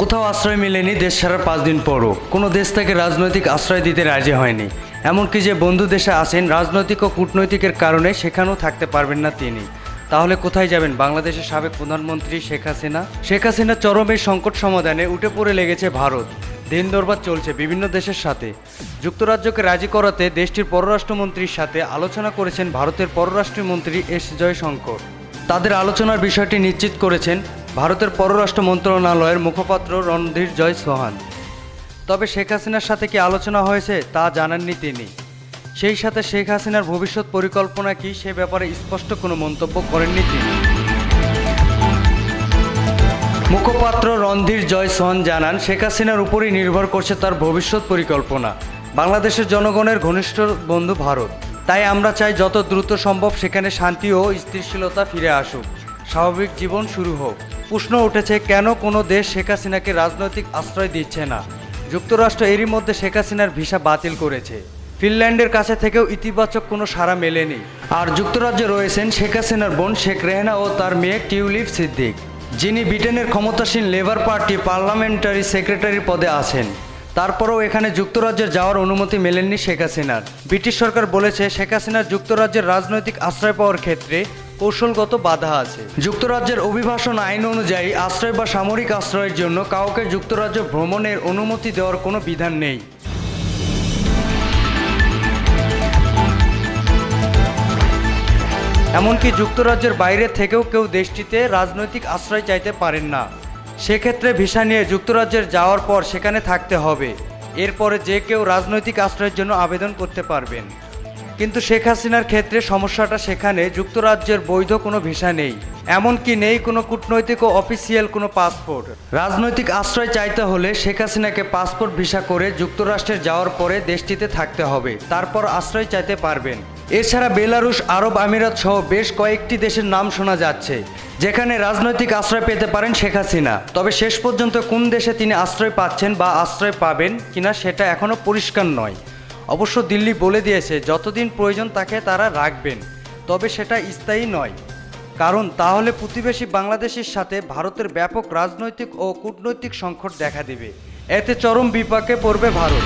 কোথাও আশ্রয় মেলেনি দেশ ছাড়ার পাঁচ দিন পরও। কোনো দেশ থেকে রাজনৈতিক আশ্রয় দিতে রাজি হয়নি। এমনকি যে বন্ধু দেশে আসেন রাজনৈতিক ও কূটনৈতিকের কারণে সেখানেও থাকতে পারবেন না তিনি। তাহলে কোথায় যাবেন বাংলাদেশের সাবেক প্রধানমন্ত্রী শেখ হাসিনা? শেখ হাসিনা চরমের সংকট সমাধানে উঠে পড়ে লেগেছে ভারত। দিন দরবার চলছে বিভিন্ন দেশের সাথে। যুক্তরাজ্যকে রাজি করাতে দেশটির পররাষ্ট্রমন্ত্রীর সাথে আলোচনা করেছেন ভারতের পররাষ্ট্রমন্ত্রী এস জয়শঙ্কর। তাদের আলোচনার বিষয়টি নিশ্চিত করেছেন ভারতের পররাষ্ট্র মন্ত্রণালয়ের মুখপাত্র রণধীর জয় সোহান তবে শেখ হাসিনার সাথে কি আলোচনা হয়েছে তা জানাননি তিনি। সেই সাথে শেখ হাসিনার ভবিষ্যৎ পরিকল্পনা কি সে ব্যাপারে স্পষ্ট কোনো মন্তব্য করেননি তিনি। মুখপাত্র রণধীর জয় সোহান জানান, শেখ হাসিনার উপরই নির্ভর করছে তার ভবিষ্যৎ পরিকল্পনা। বাংলাদেশের জনগণের ঘনিষ্ঠ বন্ধু ভারত। তাই আমরা চাই যত দ্রুত সম্ভব সেখানে শান্তি ও স্থিতিশীলতা ফিরে আসুক। স্বাভাবিক জীবন শুরু হোক। প্রশ্ন উঠেছে, কেন কোনো দেশ শেখ হাসিনাকে রাজনৈতিক আশ্রয় দিচ্ছে না? যুক্তরাষ্ট্র এরই মধ্যে শেখ হাসিনার ভিসা বাতিল করেছে। ফিনল্যান্ডের কাছে থেকেও ইতিবাচক কোনো সাড়া মেলেনি। আর যুক্তরাজ্যে রয়েছেন শেখ হাসিনার বোন শেখ রেহানা ও তার মেয়ে টিউলিপ সিদ্দিক, যিনি ব্রিটেনের ক্ষমতাসীন লেবার পার্টি পার্লামেন্টারি সেক্রেটারি পদে আছেন। তারপরেও এখানে যুক্তরাজ্যে যাওয়ার অনুমতি মেলেননি শেখ হাসিনার। ব্রিটিশ সরকার বলেছে, শেখ হাসিনার যুক্তরাজ্যের রাজনৈতিক আশ্রয় পাওয়ার ক্ষেত্রে কৌশলগত বাধা আছে। যুক্তরাজ্যের অভিবাসন আইন অনুযায়ী আশ্রয় বা সামরিক আশ্রয়ের জন্য কাউকে যুক্তরাজ্য ভ্রমণের অনুমতি দেওয়ার কোনো বিধান নেই। এমনকি যুক্তরাজ্যের বাইরে থেকেও কেউ দেশটিতে রাজনৈতিক আশ্রয় চাইতে পারেন না। সেক্ষেত্রে ভিসা নিয়ে যুক্তরাজ্যের যাওয়ার পর সেখানে থাকতে হবে। এরপরে যে কেউ রাজনৈতিক আশ্রয়ের জন্য আবেদন করতে পারবেন। কিন্তু শেখ হাসিনার ক্ষেত্রে সমস্যাটা সেখানে, যুক্তরাজ্যের বৈধ কোনো ভিসা নেই। এমনকি নেই কোনো কূটনৈতিক ও অফিসিয়াল কোনো পাসপোর্ট রাজনৈতিক আশ্রয় চাইতে হলে শেখ হাসিনাকে পাসপোর্ট ভিসা করে যুক্তরাষ্ট্রে যাওয়ার পরে দেশটিতে থাকতে হবে। তারপর আশ্রয় চাইতে পারবেন। এছাড়া বেলারুশ, আরব আমিরাত সহ বেশ কয়েকটি দেশের নাম শোনা যাচ্ছে, যেখানে রাজনৈতিক আশ্রয় পেতে পারেন শেখ হাসিনা। তবে শেষ পর্যন্ত কোন দেশে তিনি আশ্রয় পাচ্ছেন বা আশ্রয় পাবেন কিনা সেটা এখনও পরিষ্কার নয়। অবশ্য দিল্লি বলে দিয়েছে, যতদিন প্রয়োজন তাকে তারা রাখবেন। তবে সেটা স্থায়ী নয়। কারণ তাহলে প্রতিবেশী বাংলাদেশের সাথে ভারতের ব্যাপক রাজনৈতিক ও কূটনৈতিক সংকট দেখা দেবে। এতে চরম বিপাকে পড়বে ভারত।